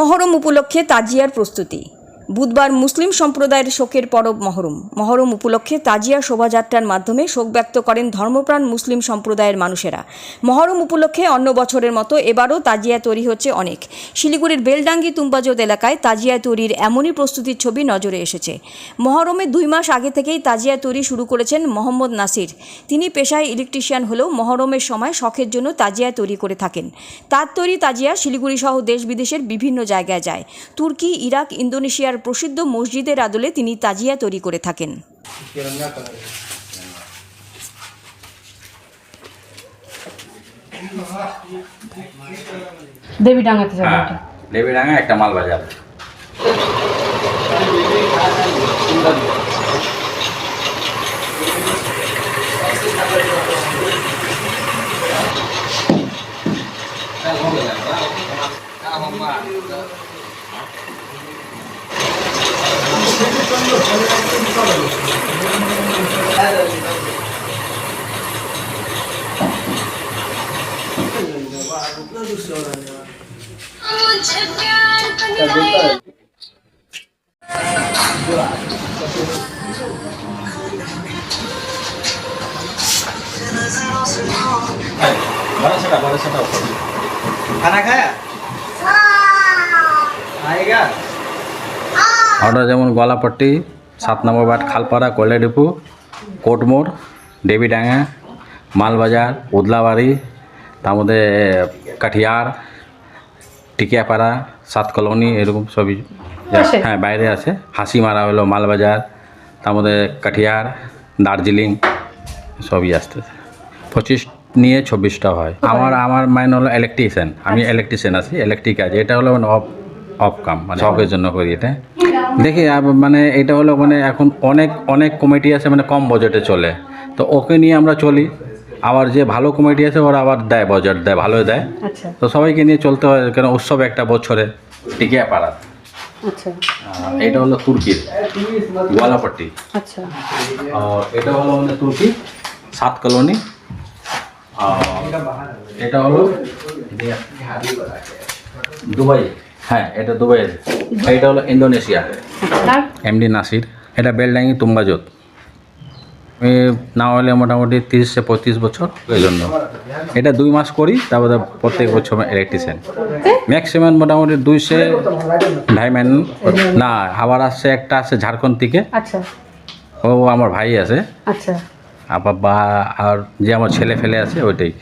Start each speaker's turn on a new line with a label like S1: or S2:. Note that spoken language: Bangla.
S1: মহরম উপলক্ষে তাজিয়ার প্রস্তুতি। বুধবার মুসলিম সম্প্রদায়ের শোকের পরব মহরম। মহরম উপলক্ষে তাজিয়া শোভাযাত্রার মাধ্যমে শোক ব্যক্ত করেন ধর্মপ্রাণ মুসলিম সম্প্রদায়ের মানুষেরা। মহরম উপলক্ষে অন্য বছরের মতো এবারও তাজিয়া তৈরি হচ্ছে অনেক। শিলিগুড়ির বেলডাঙ্গি তুম্বাজোদ এলাকায় তাজিয়া তৈরির এমনই প্রস্তুতির ছবি নজরে এসেছে। মহরমে দুই মাস আগে থেকেই তাজিয়া তৈরি শুরু করেছেন মোহাম্মদ নাসির। তিনি পেশায় ইলেকট্রিশিয়ান হলেও মহরমের সময় শখের জন্য তাজিয়া তৈরি করে থাকেন। তার তৈরি তাজিয়া শিলিগুড়ি সহ দেশ বিদেশের বিভিন্ন জায়গায় যায়। তুর্কি, ইরাক, ইন্দোনেশিয়ার প্রসিদ্ধ মসজিদের আদলে তিনি তাজিয়া তৈরি করে থাকেন।
S2: দেবীডাঙ্গাতে যাবে
S3: দেবীডাঙ্গা
S4: मुझे प्यार करना
S3: বারোশোটা বারোশোটা
S5: खाना खाया आएगा
S3: অর্ডার যেমন গলাপট্টি সাত নম্বর বাট খালপাড়া কয়লা ডিপু কোটমোড় দেবীডাঙ্গা মালবাজার উদলাবাড়ি তার মধ্যে কাঠিয়ার টিকিয়াপাড়া সাত কলোনি এরকম সবই। হ্যাঁ বাইরে আছে। হাসিমারা হলো মালবাজার তার মধ্যে কাঠিয়ার দার্জিলিং সবই আসতেছে পঁচিশ নিয়ে চব্বিশটা হয়। আমার আমার মাইন হলো ইলেকট্রিশিয়ান আমি ইলেকট্রিশিয়ান আছি ইলেকট্রিক আছে। এটা হলো মানে অফ অফ কাম মানে শখের জন্য করি এটা। দেখি মানে এটা হলো মানে এখন অনেক অনেক কমিটি আছে মানে কম বাজেটে চলে। তো ওকে নিয়ে আমরা চলি। আবার যে ভালো কমিটি আছে ওরা আবার দেয় বাজেট দেয় ভালো দেয়।
S2: আচ্ছা।
S3: তো সবাইকে নিয়ে চলতে হয় কেন উৎসব একটা বছরে টিকিয়া পাড়া।
S2: আচ্ছা।
S3: এটা হলো তুর্কির গোয়ালাপট্টি।
S2: আচ্ছা।
S3: আর এটা হলো আমাদের তুর্কি সাত কলোনি। এটা হলো দুবাই হ্যাঁ এটা দুবাই এটা হলো ইন্দোনেশিয়া। এমডি নাসির। এটা বেলডাঙ্গি তুম্বাজোত। না হলে মোটামুটি তিরিশ থেকে পঁয়ত্রিশ বছর এই জন্য। এটা দুই মাস করি তারপরে প্রত্যেক বছর ইলেকট্রিশিয়ান ম্যাক্সিমাম মোটামুটি দুইশে ঢাই ম্যান না আবার আসছে একটা আসছে ঝাড়খণ্ড থেকে।
S2: আচ্ছা।
S3: ও আমার ভাই আছে।
S2: আচ্ছা।
S3: আবার বা আর যে আমার ছেলে ফেলে আছে ওইটাই।